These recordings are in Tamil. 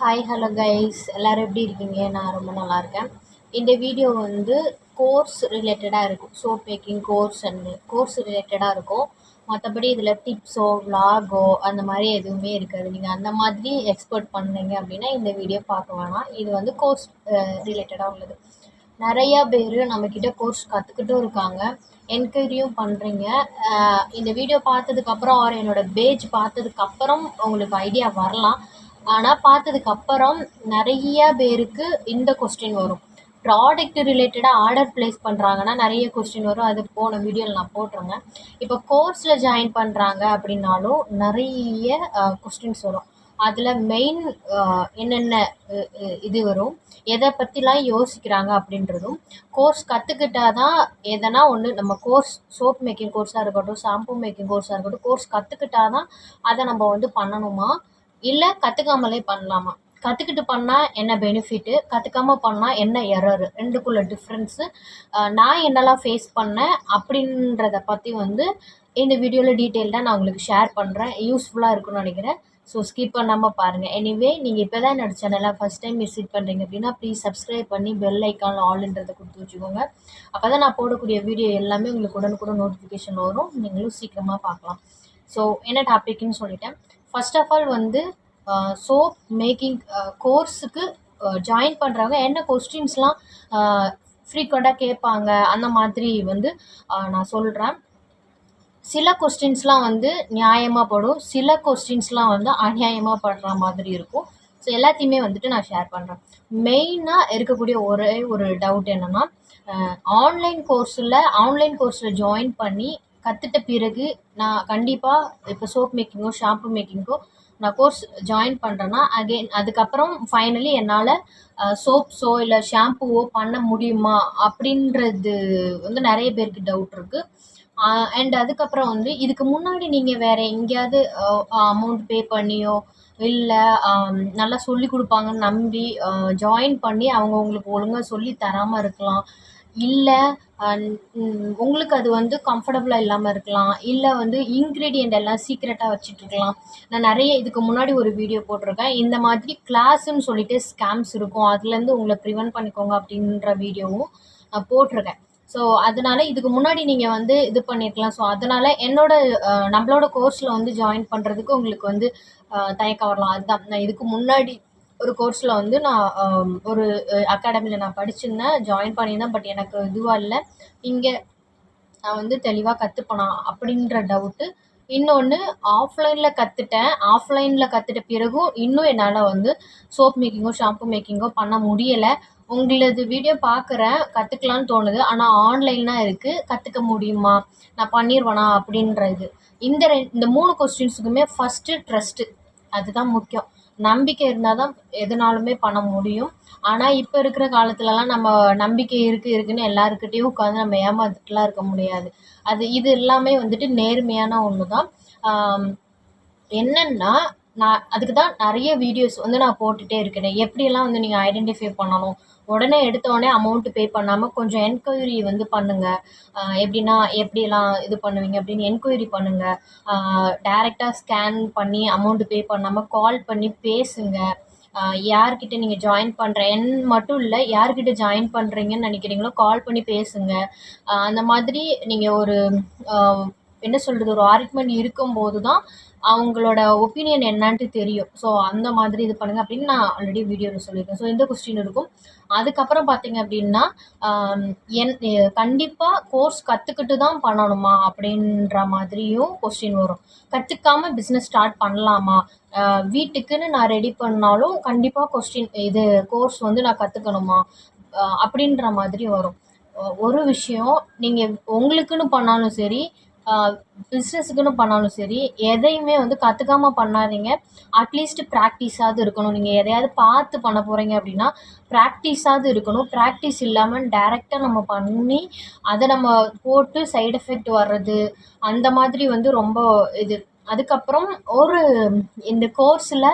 ஹாய் ஹலோ கைஸ் எல்லோரும் எப்படி இருக்கீங்க? நான் ரொம்ப நல்லா இருக்கேன். இந்த வீடியோ வந்து கோர்ஸ் ரிலேட்டடாக இருக்கும். Soap making course and course ரிலேட்டடாக இருக்கும். மற்றபடி இதில் டிப்ஸோ விலாகோ அந்த மாதிரி எதுவுமே இருக்காது. நீங்கள் அந்த மாதிரி எக்ஸ்போர்ட் பண்ணீங்க அப்படின்னா இந்த வீடியோ பார்க்க வேணாம். இது வந்து கோர்ஸ் ரிலேட்டடாக உள்ளது. நிறையா பேர் நம்மக்கிட்ட கோர்ஸ் கற்றுக்கிட்டும் இருக்காங்க. என்கொயரியும் பண்ணுறீங்க இந்த வீடியோ பார்த்ததுக்கப்புறம் ஆர் என்னோடய பேஜ் பார்த்ததுக்கப்புறம் உங்களுக்கு ஐடியா வரலாம். ஆனால் பார்த்ததுக்கப்புறம் நிறைய பேருக்கு இந்த கொஸ்டின் வரும். ப்ராடக்ட் ரிலேட்டடாக ஆர்டர் ப்ளேஸ் பண்ணுறாங்கன்னா நிறைய கொஸ்டின் வரும். அது போன வீடியோவில் நான் போட்டிருந்தேன். இப்போ கோர்ஸில் ஜாயின் பண்ணுறாங்க அப்படின்னாலும் நிறைய கொஸ்டின்ஸ் வரும். அதில் மெயின் என்னென்ன இது வரும்? எதை பற்றிலாம் யோசிக்கிறாங்க அப்படின்றதும் கோர்ஸ் கற்றுக்கிட்டா தான் எதனா ஒன்று நம்ம கோர்ஸ் சோப் மேக்கிங் கோர்ஸாக இருக்கட்டும் ஷாம்பு மேக்கிங் கோர்ஸாக இருக்கட்டும் கோர்ஸ் கற்றுக்கிட்டா தான் அதை நம்ம வந்து பண்ணணுமா? இல்லை கற்றுக்காமலே பண்ணலாமா? கற்றுக்கிட்டு பண்ணால் என்ன பெனிஃபிட்டு கற்றுக்காம பண்ணால் என்ன எரரு ரெண்டுக்குள்ள டிஃப்ரென்ஸு நான் என்னெல்லாம் ஃபேஸ் பண்ணேன் அப்படின்றத பற்றி வந்து இந்த வீடியோவில் டீட்டெயில்டாக நான் உங்களுக்கு ஷேர் பண்ணுறேன் யூஸ்ஃபுல்லாக இருக்கும்னு நினைக்கிறேன். ஸோ ஸ்கிப் பண்ணாமல் பாருங்கள் எனிவே நீங்கள் இப்போ தான் என்னோடய சேனலை ஃபஸ்ட் டைம் விசிட் பண்ணுறீங்க அப்படின்னா ப்ளீஸ் சப்ஸ்கிரைப் பண்ணி பெல் ஐக்கான் ஆல்ன்றதை கொடுத்து வச்சுக்கோங்க. அப்போ தான் நான் போடக்கூடிய வீடியோ எல்லாமே உங்களுக்கு உடனுக்குடன் நோட்டிஃபிகேஷன் வரும். நீங்களும் சீக்கிரமாக பார்க்கலாம். ஸோ என்ன டாப்பிக்குன்னு சொல்லிட்டேன். ஃபஸ்ட் ஆஃப் ஆல் வந்து சோப் மேக்கிங் கோர்ஸுக்கு ஜாயின் பண்ணுறவங்க என்ன கொஸ்டின்ஸ்லாம் ஃப்ரீக்வெண்ட்டாக கேட்பாங்க. அந்த மாதிரி வந்து நான் சொல்கிறேன் சில கொஸ்டின்ஸ்லாம் வந்து நியாயமாக படும். சில கொஸ்டின்ஸ்லாம் வந்து அநியாயமாக படுற மாதிரி இருக்கும். ஸோ எல்லாத்தையுமே வந்துட்டு நான் ஷேர் பண்ணுறேன் மெயினாக இருக்கக்கூடிய ஒரே ஒரு டவுட் என்னென்னா ஆன்லைன் கோர்ஸில் ஆன்லைன் கோர்ஸில் ஜாயின் பண்ணி கற்றுட்ட பிறகு நான் கண்டிப்பாக இப்போ சோப் மேக்கிங்கோ ஷாம்பு மேக்கிங்கோ நான் கோர்ஸ் ஜாயின் பண்ணுறேன்னா அகெயின் அதுக்கப்புறம் ஃபைனலி என்னால் சோப்ஸோ இல்லை ஷாம்புவோ பண்ண முடியுமா அப்படின்றது வந்து நிறைய பேருக்கு டவுட் இருக்குது அண்ட் அதுக்கப்புறம் வந்து இதுக்கு முன்னாடி நீங்கள் வேறு எங்கேயாவது அமௌண்ட் பே பண்ணியோ இல்லை நல்லா சொல்லி கொடுப்பாங்கன்னு நம்பி ஜாயின் பண்ணி அவங்க உங்களுக்கு ஒழுங்காக சொல்லி தராமல் இருக்கலாம். இல்லை உங்களுக்கு அது வந்து கம்ஃபர்டபுளாக இல்லாமல் இருக்கலாம். இல்லை வந்து இன்க்ரீடியண்ட் எல்லாம் சீக்ரெட்டாக வச்சுட்ருக்கலாம் நான் நிறைய இதுக்கு முன்னாடி ஒரு வீடியோ போட்டிருக்கேன். இந்த மாதிரி கிளாஸ்ன்னு சொல்லிட்டு ஸ்கேம்ஸ் இருக்கும். அதுலேருந்து உங்களை ப்ரிவென்ட் பண்ணிக்கோங்க அப்படின்ற வீடியோவும் நான் போட்டிருக்கேன். ஸோ அதனால் இதுக்கு முன்னாடி நீங்கள் வந்து இது பண்ணியிருக்கலாம் ஸோ அதனால் என்னோட நம்மளோட கோர்ஸில் வந்து ஜாயின் பண்ணுறதுக்கு உங்களுக்கு வந்து தயக்கம் வரலாம். அதுதான். நான் இதுக்கு முன்னாடி ஒரு கோர்ஸில் வந்து நான் ஒரு அகாடமியில் நான் படிச்சிருந்தேன். ஜாயின் பண்ணியிருந்தேன் பட் எனக்கு இதுவாக இல்லை. இங்கே நான் வந்து தெளிவாக கற்றுப்பேனா அப்படின்ற டவுட்டு இன்னொன்று ஆஃப்லைனில் கற்றுட்டேன் ஆஃப்லைனில் கற்றுட்ட பிறகும் இன்னும் என்னால் வந்து சோப் மேக்கிங்கோ ஷாம்பு மேக்கிங்கோ பண்ண முடியலை. உங்களது வீடியோ பார்க்குறேன் கற்றுக்கலான்னு தோணுது. ஆனால் ஆன்லைனாக இருக்குது கற்றுக்க முடியுமா? நான் பண்ணிடுவேனா அப்படின்ற இது. இந்த ரெ இந்த மூணு கொஸ்டின்ஸுக்குமே ஃபஸ்ட்டு ட்ரஸ்ட்டு அதுதான் முக்கியம். நம்பிக்கை இருந்தால் தான் எதுனாலுமே பண்ண முடியும். ஆனால் இப்போ இருக்கிற காலத்துலலாம் நம்ம நம்பிக்கை இருக்குது இருக்குதுன்னு எல்லாருக்கிட்டேயும் உட்காந்து நம்ம ஏமாந்துட்டுலாம் இருக்க முடியாது. அது இது எல்லாமே வந்துட்டு நேர்மையான ஒன்று தான் என்னென்னா நான் அதுக்கு தான் நிறைய வீடியோஸ் வந்து நான் போட்டுகிட்டே இருக்கிறேன். எப்படியெல்லாம் வந்து நீங்கள் ஐடென்டிஃபை பண்ணணும்? உடனே எடுத்தோடனே அமௌண்ட்டு பே பண்ணாமல் கொஞ்சம் என்கொயரி வந்து பண்ணுங்கள் எப்படின்னா எப்படியெல்லாம் இது பண்ணுவீங்க அப்படின்னு என்கொயரி பண்ணுங்கள் டேரெக்டாக ஸ்கேன் பண்ணி அமௌண்ட்டு பே பண்ணாமல் கால் பண்ணி பேசுங்க. யார்கிட்ட நீங்கள் ஜாயின் பண்ணுற என் மட்டும் இல்லை யார்கிட்ட ஜாயின் பண்ணுறீங்கன்னு நினைக்கிறீங்களோ கால் பண்ணி பேசுங்க. அந்த மாதிரி நீங்கள் ஒரு என்ன சொல்கிறது ஒரு ஆர்குமெண்ட் இருக்கும்போது தான் அவங்களோட ஒப்பீனியன் என்னான்ட்டு தெரியும். ஸோ அந்த மாதிரி இது பண்ணுங்கள் அப்படின்னு நான் ஆல்ரெடி வீடியோவில் சொல்லியிருக்கேன். ஸோ இந்த கொஸ்டின் இருக்கும். அதுக்கப்புறம் பார்த்தீங்க அப்படின்னா என் கண்டிப்பாக கோர்ஸ் கற்றுக்கிட்டு தான் பண்ணணுமா அப்படின்ற மாதிரியும் கொஸ்டின் வரும். கற்றுக்காம பிஸ்னஸ் ஸ்டார்ட் பண்ணலாமா? வீட்டுக்குன்னு நான் ரெடி பண்ணாலும் கண்டிப்பாக கொஸ்டின் இது கோர்ஸ் வந்து நான் கற்றுக்கணுமா அப்படின்ற மாதிரி வரும். ஒரு விஷயம் நீங்கள் உங்களுக்குன்னு பண்ணாலும் சரி பிஸ்னஸுக்குன்னு பண்ணாலும் சரி எதையுமே வந்து கற்றுக்காம பண்ணாதீங்க. அட்லீஸ்ட் ப்ராக்டிஸாவது இருக்கணும். நீங்கள் எதையாவது பார்த்து பண்ண போகிறீங்க அப்படின்னா ப்ராக்டிஸாவது இருக்கணும். ப்ராக்டிஸ் இல்லாமல் டேரெக்டாக நம்ம பண்ணி அதை நம்ம போட்டு சைடு எஃபெக்ட் வர்றது அந்த மாதிரி வந்து ரொம்ப இது. அதுக்கப்புறம் ஒரு இந்த கோர்ஸில்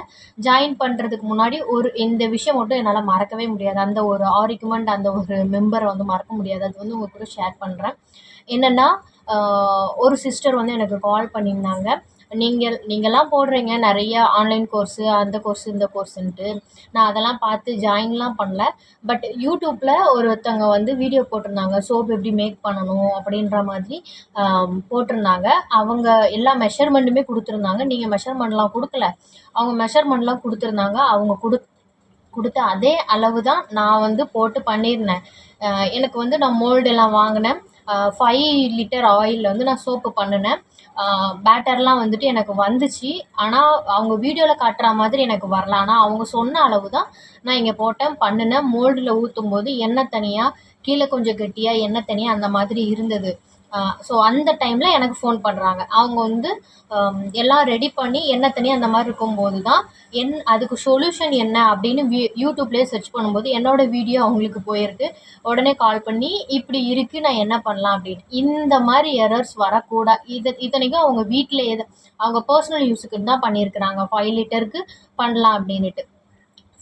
ஜாயின் பண்ணுறதுக்கு முன்னாடி ஒரு இந்த விஷயம் மட்டும் என்னால் மறக்கவே முடியாது. அந்த ஒரு ஆர்குமெண்ட் அந்த ஒரு மெம்பரை வந்து மறக்க முடியாது. அது வந்து உங்கள் கூட ஷேர் பண்ணுறேன் என்னென்னா ஒரு சிஸ்டர் வந்து எனக்கு கால் பண்ணியிருந்தாங்க. நீங்கள் நீங்கள்லாம் போடுறீங்க நிறைய ஆன்லைன் கோர்ஸு அந்த கோர்ஸு இந்த கோர்ஸுன்ட்டு நான் அதெல்லாம் பார்த்து ஜாயின்லாம் பண்ணல. பட் யூடியூப்பில் ஒருத்தவங்க வந்து வீடியோ போட்டிருந்தாங்க. சோப் எப்படி மேக் பண்ணணும் அப்படின்ற மாதிரி போட்டிருந்தாங்க. அவங்க எல்லா மெஷர்மெண்ட்டுமே கொடுத்துருந்தாங்க. நீங்கள் மெஷர்மெண்ட்லாம் கொடுக்கல. அவங்க மெஷர்மெண்ட்லாம் கொடுத்துருந்தாங்க. அவங்க கொடு கொடுத்த அதே அளவு தான் நான் வந்து போட்டு பண்ணியிருந்தேன். எனக்கு வந்து நான் மோல்டெல்லாம் எல்லாம் வாங்கினேன். ஃபைவ் லிட்டர் ஆயிலில் வந்து நான் சோப்பு பண்ணினேன். பேட்டர்லாம் வந்துட்டு எனக்கு வந்துச்சு. ஆனால் அவங்க வீடியோவில் காட்டுற மாதிரி எனக்கு வரல. ஆனால் அவங்க சொன்ன அளவு தான் நான் இங்கே போட்டேன் பண்ணினேன். மோல்டில் ஊற்றும் போது எண்ணெய் தனியாக கீழே கொஞ்சம் கெட்டியாக எண்ணெய் தனியாக அந்த மாதிரி இருந்தது. ஸோ அந்த டைமில் எனக்கு ஃபோன் பண்ணுறாங்க அவங்க வந்து எல்லாம் ரெடி பண்ணி என்ன தனியாக அந்த மாதிரி இருக்கும்போது தான் என் அதுக்கு சொல்யூஷன் என்ன அப்படின்னு வி யூடியூப்லேயே சர்ச் பண்ணும்போது என்னோடய வீடியோ அவங்களுக்கு போயிருக்கு. உடனே கால் பண்ணி இப்படி இருக்குது நான் என்ன பண்ணலாம் அப்படின்னு. இந்த மாதிரி எரர்ஸ் வரக்கூடாது இது இத்தனைக்கும் அவங்க வீட்டில் எது அவங்க பர்சனல் யூஸுக்கு தான் பண்ணியிருக்கிறாங்க. ஃபைவ் லிட்டருக்கு பண்ணலாம் அப்படின்ட்டு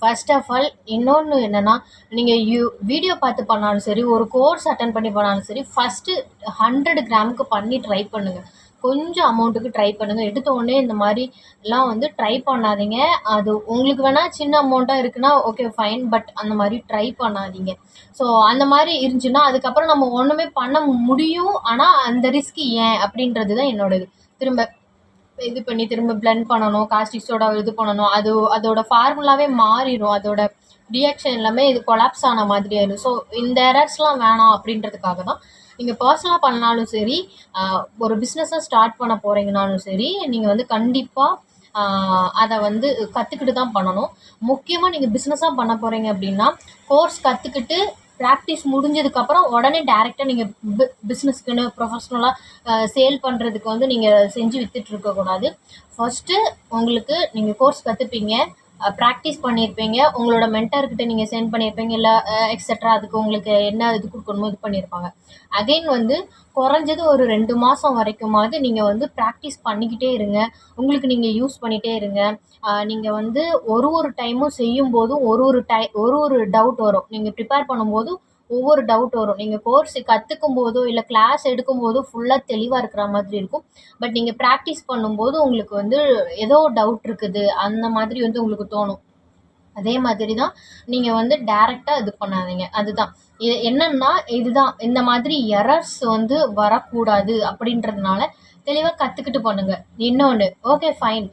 ஃபர்ஸ்ட் ஆஃப் ஆல் இன்னொன்று என்னென்னா நீங்கள் யூ வீடியோ பார்த்து பண்ணாலும் சரி ஒரு கோர்ஸ் அட்டன் பண்ணி பண்ணாலும் சரி ஃபஸ்ட்டு ஹண்ட்ரட் கிராமுக்கு பண்ணி ட்ரை பண்ணுங்கள் கொஞ்சம் அமௌண்ட்டுக்கு ட்ரை பண்ணுங்கள் எடுத்த உடனே இந்த மாதிரிலாம் வந்து ட்ரை பண்ணாதீங்க. அது உங்களுக்கு வேணால் சின்ன அமௌண்ட்டாக இருக்குன்னா ஓகே ஃபைன் பட் அந்த மாதிரி ட்ரை பண்ணாதீங்க. ஸோ அந்த மாதிரி இருந்துச்சுன்னா அதுக்கப்புறம் நம்ம ஒன்றுமே பண்ண முடியும். ஆனால் அந்த ரிஸ்க் ஏன்? அப்படின்றது தான் என்னோடது. திரும்ப இது பண்ணி திரும்ப blend பண்ணணும் காஸ்டிக் சோடா இது பண்ணணும். அது அதோட ஃபார்முலாவே மாறிடும் அதோட ரியாக்ஷன் எல்லாமே இது கொலாப்ஸ் ஆன மாதிரி ஆயிடும் ஸோ இந்த எரர்ஸ்லாம் வேணாம் அப்படின்றதுக்காக தான் நீங்கள் பர்சனலாக பண்ணாலும் சரி ஒரு பிஸ்னஸை ஸ்டார்ட் பண்ண போகிறீங்கனாலும் சரி நீங்கள் வந்து கண்டிப்பாக அதை வந்து கற்றுக்கிட்டு தான் பண்ணணும். முக்கியமாக நீங்கள் பிஸ்னஸாக பண்ண போகிறீங்க அப்படின்னா கோர்ஸ் கற்றுக்கிட்டு ப்ராக்டிஸ் முடிஞ்சதுக்கப்புறம் உடனே டேரெக்டாக நீங்கள் பி பிஸ்னஸ்க்குன்னு ப்ரொஃபஷ்னலாக சேல் பண்ணுறதுக்கு வந்து நீங்கள் செஞ்சு வித்துட்டு இருக்கக்கூடாது ஃபஸ்ட்டு உங்களுக்கு நீங்கள் கோர்ஸ் கற்றுப்பீங்க ப்ராக்டிஸ் பண்ணியிருப்பீங்க உங்களோட மென்டர்கிட்ட நீங்கள் சென்ட் பண்ணியிருப்பீங்க இல்லை எக்ஸெட்ரா அதுக்கு உங்களுக்கு என்ன இது கொடுக்கணுமோ இது பண்ணியிருப்பாங்க அகைன் வந்து குறைஞ்சது ஒரு ரெண்டு மாதம் வரைக்குமாவது நீங்கள் வந்து ப்ராக்டிஸ் பண்ணிக்கிட்டே இருங்க. உங்களுக்கு நீங்கள் யூஸ் பண்ணிகிட்டே இருங்க. நீங்கள் வந்து ஒரு ஒரு டைமும் செய்யும் போதும் ஒரு ஒரு டை ஒரு ஒரு டவுட் வரும். நீங்கள் ப்ரிப்பேர் பண்ணும்போது ஒவ்வொரு டவுட் வரும். நீங்கள் கோர்ஸ் கற்றுக்கும் போதோ இல்லை கிளாஸ் எடுக்கும் போதோ ஃபுல்லாக தெளிவாக இருக்கிற மாதிரி இருக்கும். பட் நீங்கள் ப்ராக்டிஸ் பண்ணும்போது உங்களுக்கு வந்து ஏதோ டவுட் இருக்குது. அந்த மாதிரி வந்து உங்களுக்கு தோணும். அதே மாதிரி தான் நீங்கள் வந்து டேரெக்டாக இது பண்ணாதீங்க. அதுதான். இது என்னன்னா இதுதான். இந்த மாதிரி எரர்ஸ் வந்து வரக்கூடாது அப்படின்றதுனால தெளிவாக கற்றுக்கிட்டு பண்ணுங்க. இன்னொன்று ஓகே ஃபைன்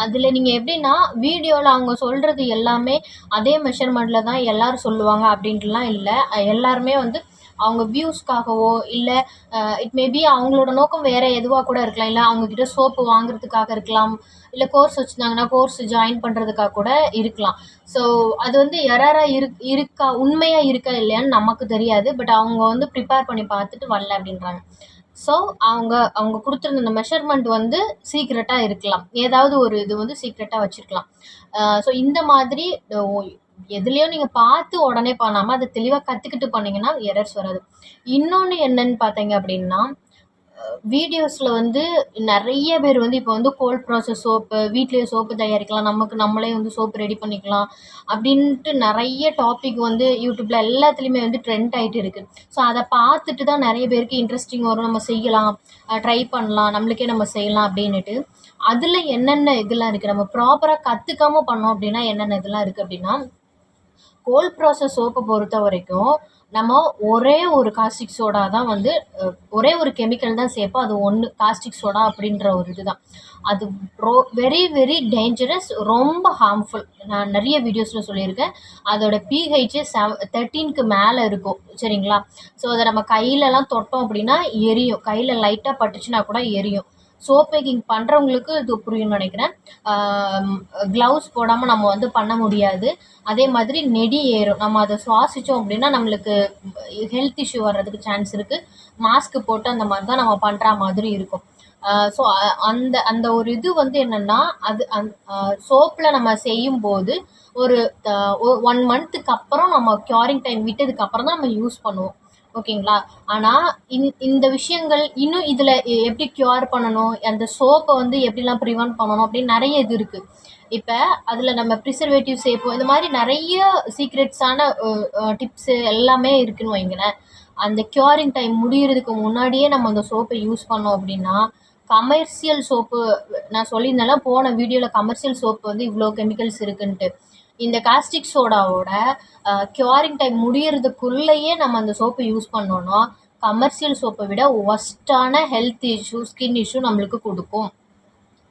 அதில் நீங்கள் எப்படின்னா வீடியோவில் அவங்க சொல்கிறது எல்லாமே அதே மெஷர்மெண்ட்டில் தான் எல்லோரும் சொல்லுவாங்க அப்படின்ட்டுலாம் இல்லை. எல்லாருமே வந்து அவங்க வியூஸ்க்காகவோ இல்லை இட் மேபி அவங்களோட நோக்கம் வேறு எதுவாக கூட இருக்கலாம். இல்லை அவங்கக்கிட்ட சோப்பு வாங்குறதுக்காக இருக்கலாம். இல்லை கோர்ஸ் வச்சுருந்தாங்கன்னா கோர்ஸ் ஜாயின் பண்ணுறதுக்காக கூட இருக்கலாம். ஸோ அது வந்து எரராக இருக் இருக்கா உண்மையாக இருக்கா இல்லையான்னு நமக்கு தெரியாது. பட் அவங்க வந்து ப்ரிப்பேர் பண்ணி பார்த்துட்டு வரல அப்படின்றாங்க. ஸோ அவங்க அவங்க கொடுத்துருந்த அந்த மெஷர்மெண்ட் வந்து சீக்ரெட்டாக இருக்கலாம். ஏதாவது ஒரு இது வந்து சீக்ரெட்டாக வச்சுருக்கலாம். ஸோ இந்த மாதிரி எதுலேயோ நீங்கள் பார்த்து உடனே பண்ணாமல் அதை தெளிவாக கற்றுக்கிட்டு பண்ணிங்கன்னா எரர்ஸ் வராது. இன்னொன்று என்னன்னு பார்த்தீங்க அப்படின்னா வீடியோஸில் வந்து நிறைய பேர் வந்து இப்போ வந்து கோல்ட் ப்ராசஸ் சோப்பு வீட்லேயே சோப்பு தயாரிக்கலாம் நமக்கு நம்மளே வந்து சோப்பு ரெடி பண்ணிக்கலாம் அப்படின்ட்டு நிறைய டாபிக் வந்து யூடியூப்பில் எல்லாத்துலேயுமே வந்து ட்ரெண்ட் ஆகிட்டு இருக்குது ஸோ அதை பார்த்துட்டு தான் நிறைய பேருக்கு இன்ட்ரெஸ்டிங் வரும். நம்ம செய்யலாம் ட்ரை பண்ணலாம் நம்மளுக்கே நம்ம செய்யலாம் அப்படின்னுட்டு. அதில் என்னென்ன இதெல்லாம் இருக்குது நம்ம ப்ராப்பராக கற்றுக்காம பண்ணோம் அப்படின்னா என்னென்ன இதெல்லாம் இருக்குது அப்படின்னா கோல்ட் ப்ராசஸ் சோப்பை பொறுத்த வரைக்கும் நம்ம ஒரே ஒரு காஸ்டிக் சோடா தான் வந்து ஒரே ஒரு கெமிக்கல் தான் சேர்ப்போம். அது ஒன்று காஸ்டிக் சோடா அப்படின்ற ஒரு இதுதான். அது ரோ வெரி வெரி டேஞ்சரஸ் ரொம்ப ஹார்ம்ஃபுல் நான் நிறைய வீடியோஸில் சொல்லியிருக்கேன். அதோட பிஹெச் செவ தேர்ட்டீனுக்கு மேலே இருக்கும் சரிங்களா? ஸோ அதை நம்ம கையிலலாம் தொட்டோம் அப்படின்னா எரியும். கையில் லைட்டாக பட்டுச்சுன்னா கூட எரியும். சோப் மேக்கிங் பண்ணுறவங்களுக்கு இது புரியும்னு நினைக்கிறேன். க்ளவுஸ் போடாமல் நம்ம வந்து பண்ண முடியாது. அதே மாதிரி நெடி ஏறும். நம்ம அதை சுவாசித்தோம் அப்படின்னா நம்மளுக்கு ஹெல்த் இஷ்யூ வர்றதுக்கு சான்ஸ் இருக்குது மாஸ்க் போட்டு அந்த மாதிரி தான் நம்ம பண்ணுற மாதிரி இருக்கும். ஸோ அந்த அந்த ஒரு இது வந்து என்னென்னா அது அந் சோப்பில் நம்ம செய்யும்போது ஒரு ஒன் மந்த்துக்கு அப்புறம் நம்ம க்யூரிங் டைம் விட்டதுக்கு அப்புறம் தான் நம்ம யூஸ் பண்ணுவோம். ஓகேங்களா? ஆனால் இந் இந்த விஷயங்கள் இன்னும் இதில் எப்படி க்யூர் பண்ணணும்? அந்த சோப்பை வந்து எப்படிலாம் ப்ரிவெண்ட் பண்ணணும்? அப்படின்னு நிறைய இது இருக்குது இப்போ அதில் நம்ம ப்ரிசர்வேட்டிவ் சேர்ப்போம் இந்த மாதிரி நிறைய சீக்ரெட்ஸான டிப்ஸு எல்லாமே இருக்குன்னு வைங்களேன். அந்த க்யூரிங் டைம் முடிகிறதுக்கு முன்னாடியே நம்ம அந்த சோப்பை யூஸ் பண்ணோம் அப்படின்னா கமர்ஷியல் சோப்பு நான் சொல்லியிருந்தேன்னா போன வீடியோவில் கமர்ஷியல் சோப்பு வந்து இவ்வளோ கெமிக்கல்ஸ் இருக்குன்ட்டு. இந்த காஸ்டிக் சோடாவோட க்யூரிங் டைம் முடியறதுக்குள்ளேயே நம்ம அந்த சோப்பை யூஸ் பண்ணோன்னா கமர்ஷியல் சோப்பை விட ஒஸ்ட்டான ஹெல்த் இஷ்யூ ஸ்கின் இஷ்யூ நம்மளுக்கு கொடுக்கும்.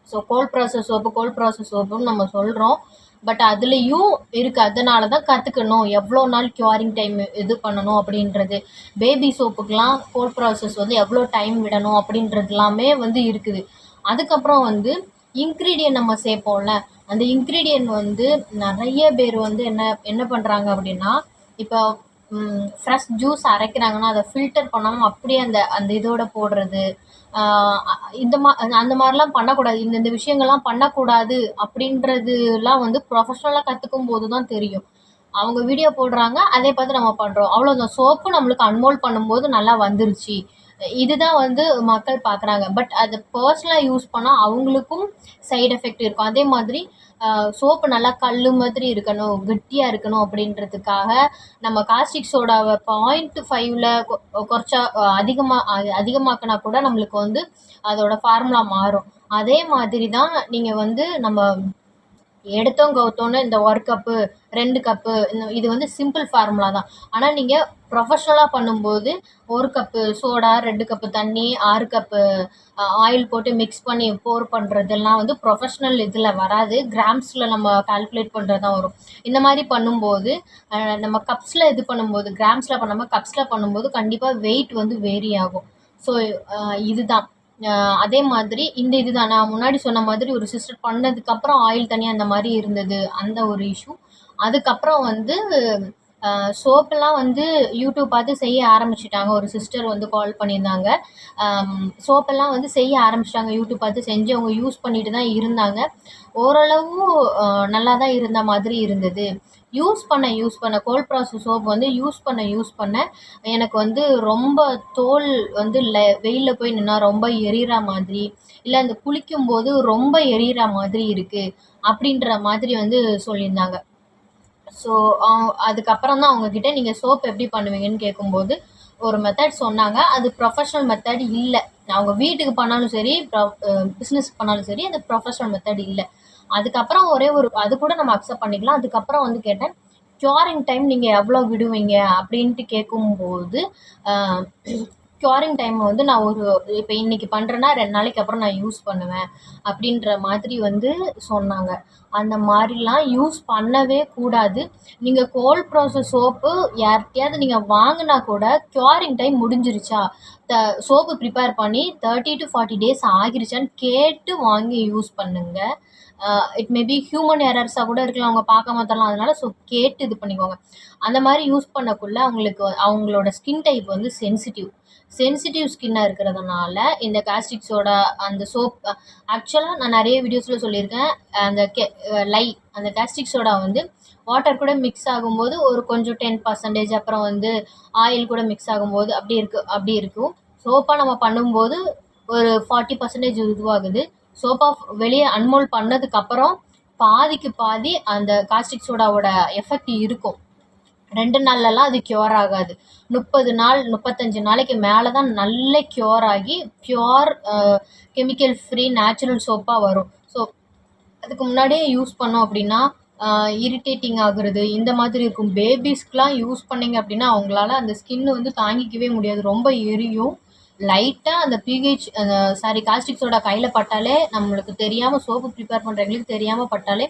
So cold process soap cold process சோப்புன்னு நம்ம சொல்கிறோம் பட் அதுலேயும் இருக்குது அதனால தான் கற்றுக்கணும் எவ்வளோ நாள் க்யூரிங் டைம் இது பண்ணணும் அப்படின்றது. பேபி சோப்புக்கெலாம் கோல்ட் ப்ராசஸ் வந்து எவ்வளோ டைம் விடணும் அப்படின்றதுலாமே வந்து இருக்குது. அதுக்கப்புறம் வந்து இன்க்ரீடியன்ட் நம்ம சேர்ப்போம்ல. அந்த இன்க்ரீடியன்ட் வந்து நிறைய பேர் வந்து என்ன என்ன பண்ணுறாங்க அப்படின்னா இப்போ ஃப்ரெஷ் ஜூஸ் அரைக்கிறாங்கன்னா அதை ஃபில்டர் பண்ணாமல் அப்படியே அந்த அந்த இதோட போடுறது இந்த மா அந்த மாதிரிலாம் பண்ணக்கூடாது. இந்த இந்த விஷயங்கள்லாம் பண்ணக்கூடாது அப்படின்றதுலாம் வந்து ப்ரொஃபஷ்னலாக கற்றுக்கும் போது தான் தெரியும். அவங்க வீடியோ போடுறாங்க அதே பார்த்து நம்ம பண்ணுறோம் அவ்வளோதான் சோப்பு நம்மளுக்கு அன்மோல்ட் பண்ணும்போது நல்லா வந்துருச்சு. இதுதான் வந்து மக்கள் பார்க்குறாங்க. பட் அது பர்சனலாக யூஸ் பண்ணால் அவங்களுக்கும் சைடு எஃபெக்ட் இருக்கும். அதே மாதிரி சோப்பு நல்லா கல் மாதிரி இருக்கணும் கெட்டியாக இருக்கணும் அப்படின்றதுக்காக நம்ம காஸ்டிக் சோடாவை பாயிண்ட் ஃபைவ்ல குறைச்சா அதிகமாக அதிகமாக்கினா கூட நம்மளுக்கு வந்து அதோட ஃபார்முலா மாறும். அதே மாதிரி தான் நீங்கள் வந்து நம்ம எடுத்தோம் கவுத்தோன்னு இந்த ஒரு கப்பு ரெண்டு கப்பு இந்த இது வந்து சிம்பிள் ஃபார்முலா தான். ஆனால் நீங்கள் ப்ரொஃபஷ்னலாக பண்ணும்போது ஒரு கப்பு சோடா ரெண்டு கப்பு தண்ணி ஆறு கப்பு ஆயில் போட்டு மிக்ஸ் பண்ணி போர் பண்ணுறதெல்லாம் வந்து ப்ரொஃபஷ்னல் இதில் வராது. கிராம்ஸில் நம்ம கால்குலேட் பண்ணுறது தான் வரும். இந்த மாதிரி பண்ணும்போது நம்ம கப்ஸில் இது பண்ணும்போது கிராம்ஸில் பண்ணாமல் கப்ஸில் பண்ணும்போது கண்டிப்பாக வெயிட் வந்து வேரி ஆகும். ஸோ இதுதான். அதே மாதிரி இந்த இது தான் நான் முன்னாடி சொன்ன மாதிரி ஒரு சிஸ்டர் பண்ணதுக்கப்புறம் ஆயில் தனியாக அந்த மாதிரி இருந்தது. அந்த ஒரு இஷ்யூ அதுக்கப்புறம் வந்து சோப்பெல்லாம் வந்து யூடியூப் பார்த்து செய்ய ஆரம்பிச்சிட்டாங்க. ஒரு சிஸ்டர் வந்து கால் பண்ணியிருந்தாங்க. சோப்பெல்லாம் வந்து செய்ய ஆரம்பிச்சிட்டாங்க. யூடியூப் பார்த்து செஞ்சு அவங்க யூஸ் பண்ணிட்டு தான் இருந்தாங்க. ஓரளவு நல்லா தான் இருந்த மாதிரி இருந்தது. யூஸ் பண்ண யூஸ் பண்ண கோல்ட் ப்ராசஸ் சோப் வந்து யூஸ் பண்ண யூஸ் பண்ண எனக்கு வந்து ரொம்ப தோல் வந்து ல வெயிலில் போய் நின்றா ரொம்ப எரிகிற மாதிரி இல்லை அந்த குளிக்கும்போது ரொம்ப எரிகிற மாதிரி இருக்குது அப்படின்ற மாதிரி வந்து சொல்லியிருந்தாங்க. ஸோ அதுக்கப்புறம் தான் அவங்கக்கிட்ட நீங்கள் சோப் எப்படி பண்ணுவீங்கன்னு கேட்கும்போது ஒரு மெத்தட் சொன்னாங்க. அது ப்ரொஃபஷ்னல் மெத்தட் இல்லை. அவங்க வீட்டுக்கு பண்ணாலும் சரி ப்ரொ பிஸ்னஸ் பண்ணாலும் சரி அது ப்ரொஃபஷ்னல் மெத்தட் இல்லை. அதுக்கப்புறம் ஒரே ஒரு அது கூட நம்ம அக்செப்ட் பண்ணிக்கலாம். அதுக்கப்புறம் வந்து கேட்டேன் க்யூரிங் டைம் நீங்கள் எவ்வளோ விடுவீங்க? அப்படின்ட்டு கேட்கும்போது க்யூரிங் டைம் வந்து நான் ஒரு இப்போ இன்றைக்கி பண்ணுறேன்னா ரெண்டு நாளைக்கு அப்புறம் நான் யூஸ் பண்ணுவேன். அப்படின்ற மாதிரி வந்து சொன்னாங்க. அந்த மாதிரிலாம் யூஸ் பண்ணவே கூடாது. நீங்கள் கோல்ட் ப்ராசஸ் சோப்பு யார்கிட்டையாவது நீங்கள் வாங்கினா கூட க்யூரிங் டைம் முடிஞ்சிருச்சா? த சோப்பு ப்ரிப்பேர் பண்ணி தேர்ட்டி டு ஃபார்ட்டி டேஸ் ஆகிருச்சான்னு கேட்டு வாங்கி யூஸ் பண்ணுங்கள் இட் மேபி ஹியூமன் எரர்ஸாக கூட இருக்கலாம். அவங்க பார்க்காம தரலாம். அதனால ஸோ கேட்டு இது பண்ணிக்கோங்க. அந்த மாதிரி யூஸ் பண்ணக்குள்ளே அவங்களுக்கு அவங்களோட ஸ்கின் டைப் வந்து சென்சிட்டிவ் சென்சிட்டிவ் ஸ்கின்னாக இருக்கிறதுனால இந்த காஸ்டிக்ஸோட அந்த சோப் ஆக்சுவலாக நான் நிறைய வீடியோஸில் சொல்லியிருக்கேன். அந்த கே லை அந்த காஸ்டிக் சோடா வந்து வாட்டர் கூட மிக்ஸ் ஆகும்போது ஒரு கொஞ்சம் டென் பர்சன்டேஜ் அப்புறம் வந்து ஆயில் கூட மிக்ஸ் ஆகும்போது அப்படி இருக்கு அப்படி இருக்கும். சோப்பாக நம்ம பண்ணும்போது ஒரு ஃபார்ட்டி பர்சன்டேஜ் இதுவாகுது. சோப் ஆஃப் வெளியே அன்மோல் பண்ணதுக்கப்புறம் பாதிக்கு பாதி அந்த காஸ்டிக் சோடாவோட எஃபெக்ட் இருக்கும். ரெண்டு நாள்லலாம் அது க்யூர் ஆகாது. முப்பது நாள் முப்பத்தஞ்சு நாளைக்கு மேலே தான் நல்ல க்யூர் ஆகி ப்யூர் கெமிக்கல் ஃப்ரீ நேச்சுரல் சோப்பாக வரும். ஸோ அதுக்கு முன்னாடியே யூஸ் பண்ணோம் அப்படின்னா இரிட்டேட்டிங் ஆகுறது இந்த மாதிரி இருக்கும். பேபிஸ்க்கெலாம் யூஸ் பண்ணிங்க அப்படின்னா அவங்களால அந்த ஸ்கின் வந்து தாங்கிக்கவே முடியாது. ரொம்ப எரியும். லைட்டாக அந்த பிஹெச் அந்த சாரி காஸ்டிக் சோடா கையில் பட்டாலே நம்மளுக்கு தெரியாமல் சோப்பு ப்ரிப்பேர் பண்ணுறவங்களுக்கு தெரியாமல் பட்டாலே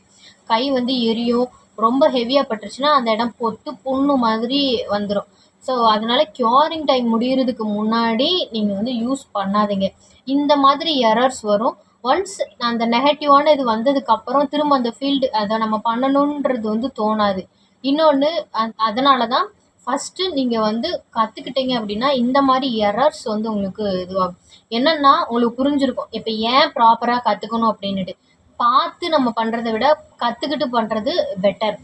கை வந்து எரியும். ரொம்ப ஹெவியாக பட்டுருச்சுன்னா அந்த இடம் பொத்து புண்ணு மாதிரி வந்துடும் ஸோ அதனால க்யூரிங் டைம் முடிகிறதுக்கு முன்னாடி நீங்கள் வந்து யூஸ் பண்ணாதீங்க. இந்த மாதிரி எரர்ஸ் வரும். ஒன்ஸ் அந்த நெகட்டிவான இது வந்ததுக்கப்புறம் திரும்ப அந்த ஃபீல்டு அதை நம்ம பண்ணணுன்றது வந்து தோணாது. இன்னொன்று அதனால தான் ஃபஸ்ட்டு நீங்கள் வந்து கற்றுக்கிட்டீங்க அப்படின்னா இந்த மாதிரி எரர்ஸ் வந்து உங்களுக்கு இதுவாகும். என்னென்னா உங்களுக்கு புரிஞ்சிருக்கும். இப்போ ஏன் ப்ராப்பராக கற்றுக்கணும் அப்படின்னுட்டு. பார்த்து நம்ம பண்ணுறத விட கற்றுக்கிட்டு பண்ணுறது பெட்டர்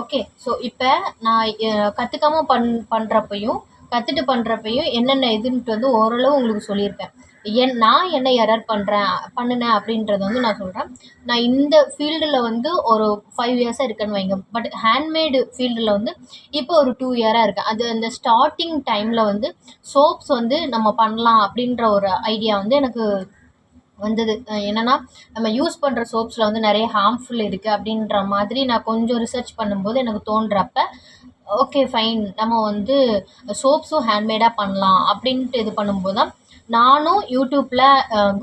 ஓகே ஸோ இப்போ நான் கற்றுக்காம பண் பண்ணுறப்பையும் கற்றுட்டு பண்ணுறப்பையும் என்னென்ன இதுன்ட்டு வந்து ஓரளவு உங்களுக்கு சொல்லியிருப்பேன். என் நான் என்ன எரர் பண்ணுறேன் பண்ணினேன் அப்படின்றத வந்து நான் சொல்கிறேன் நான் இந்த ஃபீல்டில் வந்து ஒரு ஃபைவ் இயர்ஸாக இருக்கேன்னு வைங்க. பட் ஹேண்ட்மேடு ஃபீல்டில் வந்து இப்போ ஒரு டூ இயராக இருக்கேன் அது அந்த ஸ்டார்டிங் டைமில் வந்து சோப்ஸ் வந்து நம்ம பண்ணலாம் அப்படின்ற ஒரு ஐடியா வந்து எனக்கு வந்தது. என்னென்னா நம்ம யூஸ் பண்ணுற சோப்ஸில் வந்து நிறைய ஹார்ம்ஃபுல் இருக்குது அப்படின்ற மாதிரி நான் கொஞ்சம் ரிசர்ச் பண்ணும்போது எனக்கு தோன்றப்ப ஓகே ஃபைன் நம்ம வந்து சோப்ஸும் ஹேண்ட்மேடாக பண்ணலாம் அப்படின்ட்டு இது பண்ணும்போது தான் நானும் யூடியூப்பில்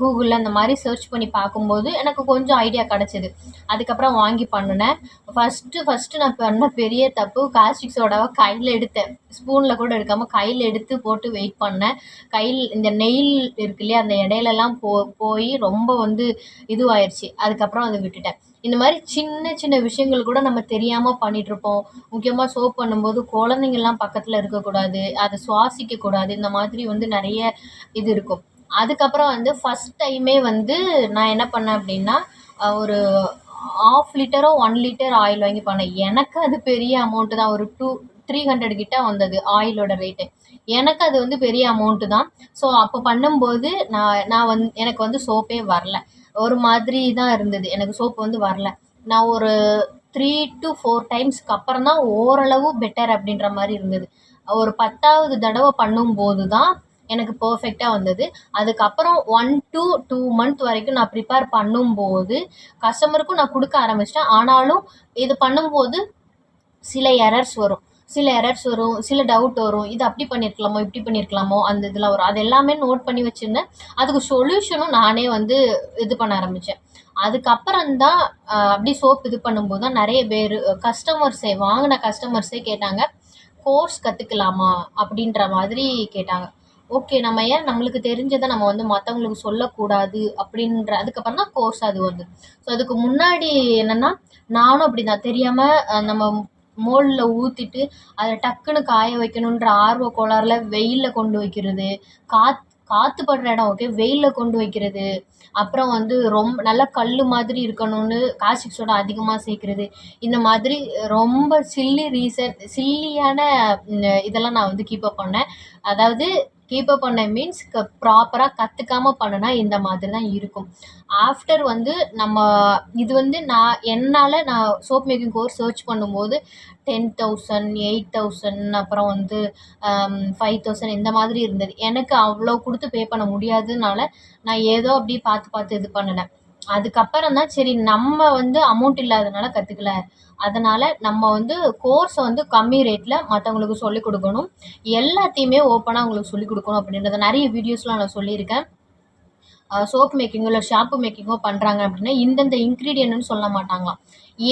கூகுளில் இந்த மாதிரி சர்ச் பண்ணி பார்க்கும்போது எனக்கு கொஞ்சம் ஐடியா கிடச்சிது. அதுக்கப்புறம் வாங்கி பண்ணினேன். ஃபஸ்ட்டு ஃபஸ்ட்டு நான் பண்ண பெரிய தப்பு காஸ்டிக் சோடாவை கையில் எடுத்தேன். ஸ்பூனில் கூட எடுக்காமல் கையில் எடுத்து போட்டு வெயிட் பண்ணேன். கையில் இந்த நெயில் இருக்கு இல்லையா அந்த இடையிலலாம் போ போய் ரொம்ப வந்து இதுவாயிருச்சு. அதுக்கப்புறம் அதை விட்டுட்டேன். இந்த மாதிரி சின்ன சின்ன விஷயங்கள் கூட நம்ம தெரியாமல் பண்ணிகிட்ருப்போம் முக்கியமாக சோப் பண்ணும்போது குழந்தைங்கள்லாம் பக்கத்தில் இருக்கக்கூடாது அதை சுவாசிக்கக்கூடாது இந்த மாதிரி வந்து நிறைய இது இருக்கும். அதுக்கப்புறம் வந்து ஃபஸ்ட் டைமே வந்து நான் என்ன பண்ணேன் அப்படின்னா ஒரு ஆஃப் லிட்டரோ ஒன் லிட்டர் ஆயில் வாங்கி பண்ணேன். எனக்கு அது பெரிய அமௌண்ட்டு தான். ஒரு டூ த்ரீ ஹண்ட்ரட் கிட்ட வந்தது ஆயிலோட ரேட்டு எனக்கு அது வந்து பெரிய அமௌண்ட்டு தான். ஸோ அப்போ பண்ணும்போது நான் நான் வந்து எனக்கு வந்து சோப்பே வரல. ஒரு மாதிரி தான் இருந்தது. எனக்கு சோப்பு வந்து வரல. நான் ஒரு த்ரீ டு ஃபோர் டைம்ஸ்க்கு அப்புறம் தான் ஓரளவு பெட்டர் அப்படின்ற மாதிரி இருந்தது. ஒரு பத்தாவது தடவை பண்ணும்போது தான் எனக்கு பர்ஃபெக்டாக வந்தது. அதுக்கப்புறம் ஒன் டு டூ மந்த் வரைக்கும் நான் ப்ரிப்பேர் பண்ணும்போது கஸ்டமருக்கும் நான் கொடுக்க ஆரம்பிச்சிட்டேன். ஆனாலும் இது பண்ணும்போது சில எரர்ஸ் வரும். சில எரர்ஸ் வரும் சில டவுட் வரும். இது அப்படி பண்ணியிருக்கலாமோ இப்படி பண்ணியிருக்கலாமோ அந்த இதெல்லாம் வரும். அது எல்லாமே நோட் பண்ணி வச்சுருந்தேன். அதுக்கு சொல்யூஷனும் நானே வந்து இது பண்ண ஆரம்பித்தேன் அதுக்கப்புறம் தான் அப்படி சோப் இது பண்ணும்போது தான் நிறைய பேர் கஸ்டமர்ஸே வாங்கின கஸ்டமர்ஸே கேட்டாங்க கோர்ஸ் கற்றுக்கலாமா அப்படின்ற மாதிரி கேட்டாங்க. ஓகே நம்ம ஏன் நம்மளுக்கு தெரிஞ்சதை நம்ம வந்து மற்றவங்களுக்கு சொல்லக்கூடாது? அப்படின்ற அதுக்கப்புறம் தான் கோர்ஸ் அது வந்து ஸோ அதுக்கு முன்னாடி என்னென்னா நானும் அப்படி தான் தெரியாமல் நம்ம மோல்டில் ஊற்றிட்டு அதை டக்குன்னு காய வைக்கணுன்ற ஆர்வ கோளாறுல வெயிலில் கொண்டு வைக்கிறது. காத் காற்று படுற இடம் ஓகே வெயிலில் கொண்டு வைக்கிறது. அப்புறம் வந்து ரொம்ப நல்லா கல் மாதிரி இருக்கணும்னு காஸ்டிக் சோடா அதிகமாக சேர்க்குறது. இந்த மாதிரி ரொம்ப சில்லி ரீசன் சில்லியான இதெல்லாம் நான் வந்து கீப்பப் பண்ணேன். அதாவது கீப்பப் பண்ண மீன்ஸ் க ப்ராப்பராக கற்றுக்காம பண்ணுனா இந்த மாதிரி தான் இருக்கும். ஆஃப்டர் வந்து நம்ம இது வந்து நான் என்னால் நான் சோப் மேக்கிங் கோர்ஸ் சர்ச் பண்ணும்போது டென் தௌசண்ட் எயிட் தௌசண்ட் அப்புறம் வந்து um, ஃபைவ் தௌசண்ட் இந்த மாதிரி இருந்தது. எனக்கு அவ்வளோ கொடுத்து பே பண்ண முடியாததுனால நான் ஏதோ அப்படியே பார்த்து பார்த்து இது பண்ணினேன் அதுக்கப்புறம் தான் சரி நம்ம வந்து அமௌண்ட் இல்லாதனால கற்றுக்கல அதனால் நம்ம வந்து கோர்ஸை வந்து கம்மி ரேட்டில் மற்றவங்களுக்கு சொல்லிக் கொடுக்கணும். எல்லாத்தையுமே ஓப்பனாக அவங்களுக்கு சொல்லிக் கொடுக்கணும் அப்படின்றத நிறைய வீடியோஸ்லாம் நான் சொல்லியிருக்கேன். சோப் மேக்கிங்கோ இல்லை ஷாம்பு மேக்கிங்கோ பண்ணுறாங்க அப்படின்னா இந்தந்த இன்க்ரீடியன்ட்னு சொல்ல மாட்டாங்களாம்.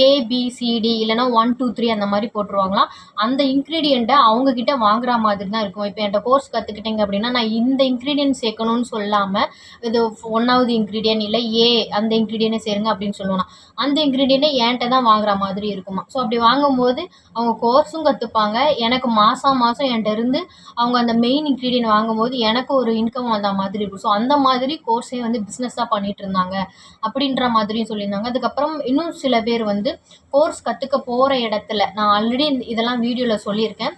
ஏபிசிடி இல்லைனா ஒன் டூ த்ரீ அந்த மாதிரி போட்டுருவாங்களாம். அந்த இன்க்ரீடியண்ட்டை அவங்கக்கிட்ட வாங்குற மாதிரி தான் இருக்கும். இப்போ என்கிட்ட கோர்ஸ் கற்றுக்கிட்டீங்க அப்படின்னா நான் இந்த இன்க்ரீடியன்ட் சேர்க்கணும்னு சொல்லாமல் இது ஒன்றாவது இன்க்ரீடியன்ட் இல்லை ஏ அந்த இன்க்ரீடியன்ட்டை சேருங்க அப்படின்னு சொல்லுவோம்னா அந்த இன்க்ரீடியண்ட்டை என்கிட்ட தான் வாங்குற மாதிரி இருக்குமா? ஸோ அப்படி வாங்கும்போது அவங்க கோர்ஸும் கற்றுப்பாங்க எனக்கு மாதம் மாதம் என்கிட்ட இருந்து அவங்க அந்த மெயின் இன்க்ரீடியன்ட் வாங்கும்போது எனக்கு ஒரு இன்கம் வந்த மாதிரி இருக்கும். ஸோ அந்த மாதிரி கோர்ஸே வந்து பிஸ்னஸாக பண்ணிகிட்டு இருந்தாங்க. அப்படின்ற மாதிரியும் சொல்லியிருந்தாங்க. அதுக்கப்புறம் இன்னும் சில பேர் வந்து வந்து கோர்ஸ் கற்றுக்க போகிற இடத்துல நான் ஆல்ரெடி இதெல்லாம் வீடியோவில் சொல்லியிருக்கேன்.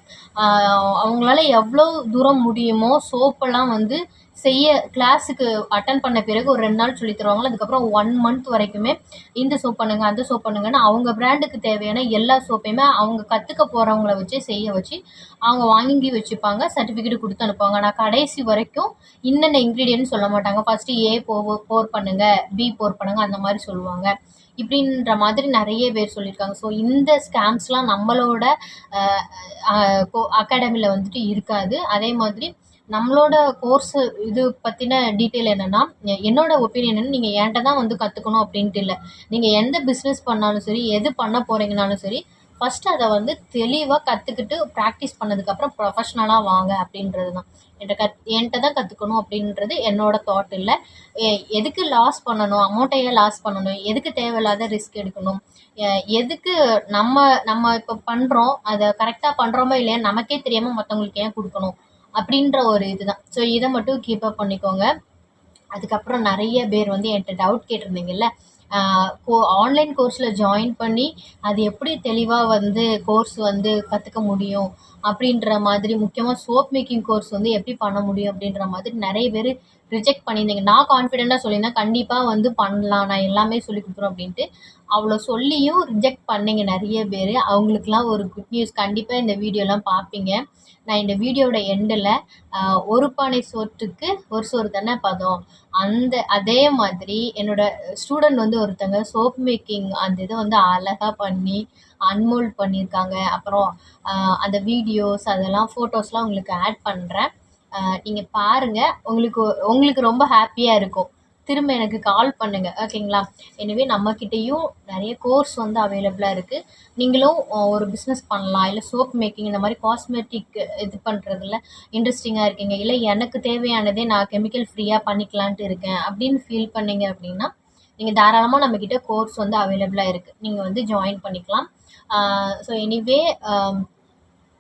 அவங்களால எவ்வளோ தூரம் முடியுமோ சோப்பெல்லாம் வந்து செய்ய கிளாஸுக்கு அட்டன் பண்ண பிறகு ஒரு ரெண்டு நாள் சொல்லி தருவாங்க அதுக்கப்புறம் ஒன் மந்த் வரைக்குமே இந்த சோப் பண்ணுங்க அந்த சோப் பண்ணுங்கன்னு அவங்க பிராண்டுக்கு தேவையான எல்லா சோப்பையுமே அவங்க கற்றுக்க போகிறவங்கள வச்சு செய்ய வச்சு அவங்க வாங்கி வச்சுப்பாங்க சர்டிஃபிகேட் கொடுத்து அனுப்புவாங்க. ஆனால் கடைசி வரைக்கும் இன்னென்ன இன்க்ரீடியன்ட் சொல்ல மாட்டாங்க. ஃபஸ்ட்டு ஏ போ போர் பண்ணுங்கள் பி போர் பண்ணுங்கள் அந்த மாதிரி சொல்லுவாங்க. இப்படின்ற மாதிரி நிறைய பேர் சொல்லியிருக்காங்க. ஸோ இந்த ஸ்கேம்ஸ்லாம் நம்மளோட அகாடமியில் வந்துட்டு இருக்காது. அதே மாதிரி நம்மளோட கோர்ஸு இது பற்றின டீட்டெயில் என்னென்னா என்னோட ஒப்பீனியன் நீங்கள் என்கிட்ட தான் வந்து கற்றுக்கணும் அப்படின்ட்டு இல்லை. நீங்கள் எந்த பிஸ்னஸ் பண்ணாலும் சரி எது பண்ண போகிறீங்கனாலும் சரி ஃபஸ்ட்டு அதை வந்து தெளிவாக கற்றுக்கிட்டு ப்ராக்டிஸ் பண்ணதுக்கப்புறம் ப்ரொஃபஷ்னலாக வாங்க அப்படின்றது தான் என்கிட்ட கத் என்கிட்ட தான் கற்றுக்கணும் அப்படின்றது என்னோட தாட் இல்லை. எதுக்கு லாஸ் பண்ணணும்? அமௌண்ட்டையே லாஸ் பண்ணணும்? எதுக்கு தேவையில்லாத ரிஸ்க் எடுக்கணும்? எதுக்கு நம்ம நம்ம இப்போ பண்ணுறோம் அதை கரெக்டாக பண்ணுறோமோ இல்லையா நமக்கே தெரியாமல் மற்றவங்களுக்கு ஏன் கொடுக்கணும்? அப்படின்ற ஒரு இதுதான். ஸோ இதை மட்டும் கீப் அப் பண்ணிக்கோங்க. அதுக்கப்புறம் நிறைய பேர் வந்து என்கிட்ட டவுட் கேட்டிருந்தீங்கல்ல? கோ ஆன்லைன் கோர்ஸில் ஜாயின் பண்ணி அது எப்படி தெளிவாக வந்து கோர்ஸ் வந்து கற்றுக்க முடியும்? அப்படின்ற மாதிரி முக்கியமாக சோப் மேக்கிங் கோர்ஸ் வந்து எப்படி பண்ண முடியும் அப்படின்ற மாதிரி நிறைய பேர் ரிஜெக்ட் பண்ணியிருந்தீங்க. நான் கான்ஃபிடெண்ட்டாக சொல்லியிருந்தேன் கண்டிப்பாக வந்து பண்ணலாம் நான் எல்லாமே சொல்லி கொடுத்துருவேன் அப்படின்ட்டு. அவ்வளோ சொல்லியும் ரிஜெக்ட் பண்ணீங்க நிறைய பேர். அவங்களுக்குலாம் ஒரு குட் நியூஸ் கண்டிப்பாக இந்த வீடியோலாம் பார்ப்பீங்க. நான் இந்த வீடியோவோட எண்டில் ஒரு பானை சோற்றுக்கு ஒரு சோறு தானே பதம். அந்த அதே மாதிரி என்னோட ஸ்டூடெண்ட் வந்து ஒருத்தங்க சோப் மேக்கிங் அந்த இதை வந்து அழகாக பண்ணி அன்மோல்ட் பண்ணியிருக்காங்க. அப்புறம் அந்த வீடியோஸ் அதெல்லாம் ஃபோட்டோஸ்லாம் உங்களுக்கு ஆட் பண்ணுறேன் நீங்கள் பாருங்கள் உங்களுக்கு உங்களுக்கு ரொம்ப ஹாப்பியாக இருக்கும். திரும்ப எனக்கு கால் பண்ணுங்கள் ஓகேங்களா எனவே நம்மக்கிட்டேயும் நிறைய கோர்ஸ் வந்து அவைலபிளாக இருக்குது நீங்களும் ஒரு பிஸ்னஸ் பண்ணலாம். இல்லை சோப் மேக்கிங் இந்த மாதிரி காஸ்மெட்டிக் இது பண்ணுறதுல இன்ட்ரெஸ்டிங்காக இருக்கீங்க. இல்லை எனக்கு தேவையானதே நான் கெமிக்கல் ஃப்ரீயாக பண்ணிக்கலான்ட்டு இருக்கேன் அப்படின்னு ஃபீல் பண்ணீங்க அப்படின்னா நீங்கள் தாராளமாக நம்மக்கிட்ட கோர்ஸ் வந்து அவைலபிளாக இருக்குது நீங்கள் வந்து ஜாயின் பண்ணிக்கலாம். ஸோ எனிவே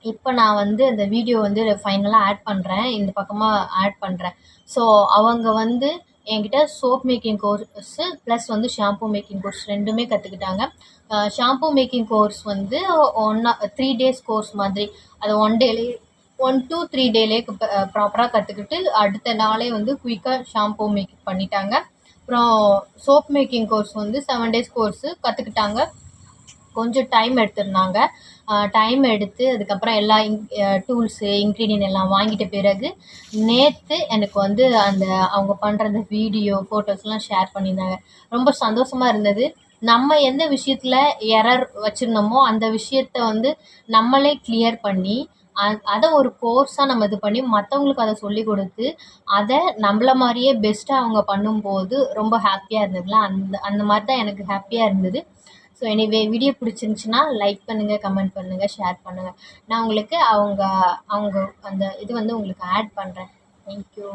இப்போ நான் வந்து அந்த வீடியோ வந்து ஃபைனலாக ஆட் பண்ணுறேன் இந்த பக்கமாக ஆட் பண்ணுறேன் ஸோ அவங்க வந்து என்கிட்ட சோப் மேக்கிங் கோர்ஸு ப்ளஸ் வந்து ஷாம்பூ மேக்கிங் கோர்ஸ் ரெண்டுமே கற்றுக்கிட்டாங்க ஷாம்பூ மேக்கிங் கோர்ஸ் வந்து ஒன் த்ரீ டேஸ் கோர்ஸ் மாதிரி. அது ஒன் டேலே ஒன் டூ த்ரீ டேலே ப்ராப்பராக கற்றுக்கிட்டு அடுத்த நாளே வந்து குயிக்காக ஷாம்பூ மேக்கிங் பண்ணிட்டாங்க. அப்புறம் சோப் மேக்கிங் கோர்ஸ் வந்து செவன் டேஸ் கோர்ஸு கற்றுக்கிட்டாங்க கொஞ்சம் டைம் எடுத்திருந்தாங்க. டைம் எடுத்து அதுக்கப்புறம் எல்லா இன் டூல்ஸு இன்க்ரீடியன்ட் எல்லாம் வாங்கிட்ட பிறகு நேற்று எனக்கு வந்து அந்த அவங்க பண்ணுற அந்த வீடியோ ஃபோட்டோஸ்லாம் ஷேர் பண்ணியிருந்தாங்க. ரொம்ப சந்தோஷமாக இருந்தது. நம்ம எந்த விஷயத்தில் எரர் வச்சுருந்தோமோ அந்த விஷயத்த வந்து நம்மளே கிளியர் பண்ணி அதை ஒரு கோர்ஸாக நம்ம இது பண்ணி மற்றவங்களுக்கு அதை சொல்லி கொடுத்து அதை நம்மள மாதிரியே பெஸ்ட்டாக அவங்க பண்ணும்போது ரொம்ப ஹாப்பியாக இருந்ததுல. அந்த அந்த மாதிரி தான் எனக்கு ஹாப்பியாக இருந்தது. ஸோ எனிவே வீடியோ பிடிச்சிருந்துச்சின்னா லைக் பண்ணுங்கள் கமெண்ட் பண்ணுங்கள் ஷேர் பண்ணுங்கள் நான் உங்களுக்கு அவங்க அவங்க அந்த இது வந்து உங்களுக்கு ஆட் பண்ணுறேன் தேங்க்யூ